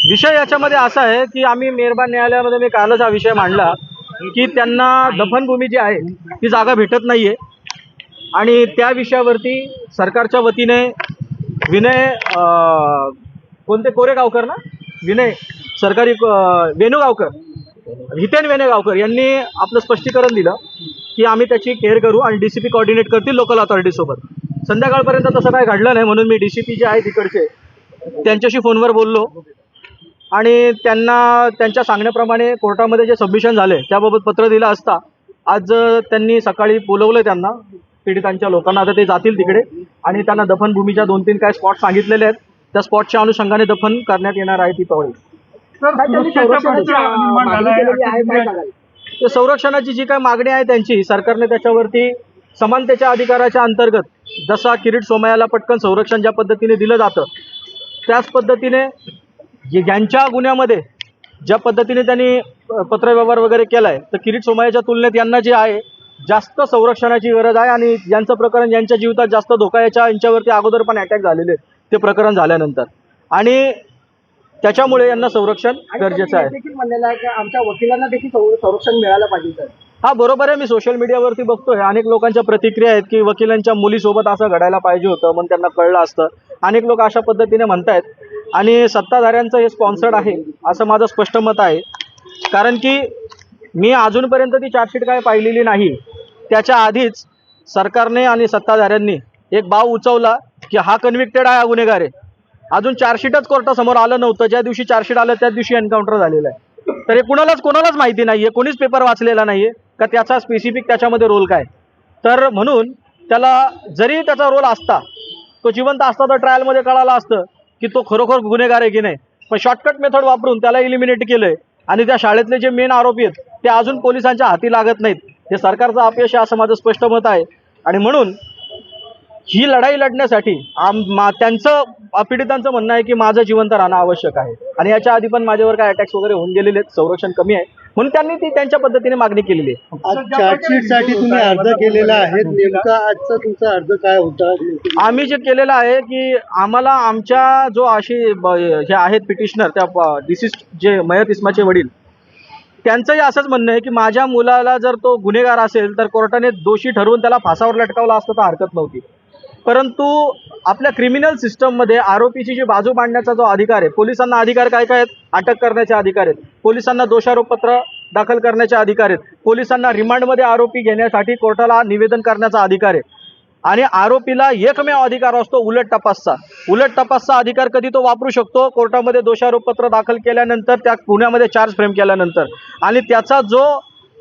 विषय याच्यामध्ये असा आहे की आम्ही मेहरबान न्यायालयामध्ये मी कालच हा विषय मांडला की त्यांना दफनभूमी जी आहे ती जागा भेटत नाहीये. आणि त्या विषयावरती सरकारच्या वतीने विनय कोणते कोरेगावकर ना? विनय सरकारी वेणुगावकर हितेन वेणुगावकर यांनी आपलं स्पष्टीकरण दिलं की आम्ही त्याची केअर करू आणि डी सी पी कॉर्डिनेट करतील लोकल अथॉरिटीसोबत संध्याकाळपर्यंत तसं काय घडलं नाही म्हणून मी डी सी पी जे आहे तिकडचे त्यांच्याशी फोनवर बोललो. आणि त्यांना त्यांच्या सांगण्याप्रमाणे कोर्टामध्ये जे सबमिशन झाले त्याबाबत पत्र दिलं असता आज त्यांनी सकाळी बोलवलं त्यांना पीडितांच्या लोकांना आता ते जातील तिकडे. आणि त्यांना दफनभूमीच्या दोन तीन काय स्पॉट सांगितलेले आहेत त्या स्पॉटच्या अनुषंगाने दफन करण्यात येणार आहे ती. ते संरक्षणाची जी काय मागणी आहे त्यांची सरकारने त्याच्यावरती समानतेच्या अधिकाराच्या अंतर्गत जसा किरीट सोमयाला पटकन संरक्षण ज्या पद्धतीने दिलं जातं त्याच पद्धतीने जे- ज्यांच्या गुन्ह्यामध्ये ज्या पद्धतीने त्यांनी पत्रव्यवहार वगैरे केलाय तर किरीट सोमयाच्या तुलनेत यांना जे आहे जास्त संरक्षणाची गरज आहे आणि यांचं प्रकरण यांच्या जीवितात जास्त धोका याच्या यांच्यावरती अगोदर पण अटॅक झालेले ते प्रकरण झाल्यानंतर. आणि त्याच्यामुळे यांना संरक्षण गरजेचं आहे. देखील म्हणलेलं आहे की आमच्या वकिलांना देखील संर- संरक्षण मिळालं पाहिजे हा बरोबर आहे. मी सोशल मीडियावरती बघतोय. अनेक लोकांच्या प्रतिक्रिया आहेत की वकिलांच्या मुलीसोबत असं घडायला पाहिजे होतं मग त्यांना कळलं असतं. अनेक लोक अशा पद्धतीने म्हणतायत. आणि सत्ताधाऱ्यांचं हे स्पॉन्सर्ड आहे असं माझं स्पष्ट मत आहे. कारण की मी अजूनपर्यंत ती चार्जशीट काय पाहिलेली नाही. त्याच्या आधीच सरकारने आणि सत्ताधाऱ्यांनी एक बाव उचवला की हा कन्व्हिक्टेड आहे हा गुन्हेगार आहे. अजून चार्जशीटच कोर्टासमोर आलं नव्हतं. ज्या दिवशी चार्जशीट आलं त्याच दिवशी एन्काउंटर झालेलं आहे. तर हे कुणालाच कोणालाच माहिती नाहीये. कोणीच पेपर वाचलेला नाहीये. का त्याचा स्पेसिफिक त्याच्यामध्ये रोल काय? तर म्हणून त्याला जरी त्याचा रोल असता तो जिवंत असता तर ट्रायलमध्ये कळालं असतं की तो खरोखर गुन्हेगार आहे की नाही. पण शॉर्टकट मेथड वापरून त्याला इलिमिनेट केलंय आणि त्या शाळेतले जे मेन आरोपी आहेत ते अजून पोलिसांच्या हाती लागत नाहीत. हे सरकारचं अपयश आहे असं माझं स्पष्ट मत आहे. आणि म्हणून ही लढाई लढण्यासाठी आम मा त्यांचं पीडितांचं म्हणणं आहे की माझं जिवंत राहणं आवश्यक आहे. आणि याच्या आधी पण माझ्यावर काय अटॅक्स वगैरे होऊन गेलेले आहेत संरक्षण कमी आहे. म्हणून त्यांनी ती त्यांच्या पद्धतीने मागणी केलेली आहे. साठी तुम्ही अर्ज केलेला आहे. नेमका आजचा तुमचा अर्ज काय होता? आम्ही जे केलेलं आहे की आम्हाला आमच्या जो अशी हे आहेत पिटिशनर त्या डिसिस जे मयत इस्माचे वडील त्यांचंही असंच म्हणणं आहे की माझ्या मुलाला जर तो गुन्हेगार असेल तर कोर्टाने दोषी ठरवून त्याला फासावर लटकावला असतं तर हरकत नव्हती. परंतु आपल्या क्रिमिनल सिस्टममध्ये आरोपीची जी बाजू मांडण्याचा जो अधिकार आहे पोलिसांना अधिकार काय काय आहेत? अटक करण्याचे अधिकार आहेत. पोलिसांना दोषारोपपत्र दाखल करण्याचे अधिकार आहेत. पोलिसांना रिमांडमध्ये आरोपी घेण्यासाठी कोर्टाला निवेदन करण्याचा अधिकार आहे. आणि आरोपीला एकमेव अधिकार असतो उलट तपासचा. उलट तपासचा अधिकार कधी तो वापरू शकतो? कोर्टामध्ये दोषारोपपत्र दाखल केल्यानंतर त्या गुन्ह्यामध्ये चार्ज फ्रेम केल्यानंतर. आणि त्याचा जो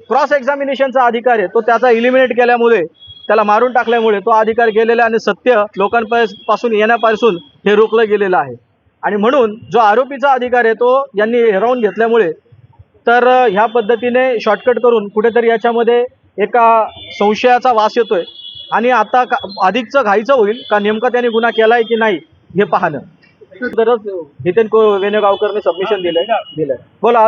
क्रॉस एक्झामिनेशनचा अधिकार आहे तो त्याचा इलिमिनेट केल्यामुळे त्याला मारून टाकल्यामुळे तो अधिकार गेलेला आणि सत्य लोकांपासून येण्यापासून हे रोखलं गेलेलं आहे. आणि म्हणून जो आरोपीचा अधिकार आहे तो यांनी हिरावून घेतल्यामुळे तर ह्या पद्धतीने शॉर्टकट करून कुठेतरी याच्यामध्ये एका संशयाचा वास येतोय. आणि आता का अधिकचं घाईचं होईल का नेमका त्याने गुन्हा केलाय की नाही हे पाहणं. तरच हितेन को वेणुगावकरने सबमिशन दिलंय. दिलंय. बोला.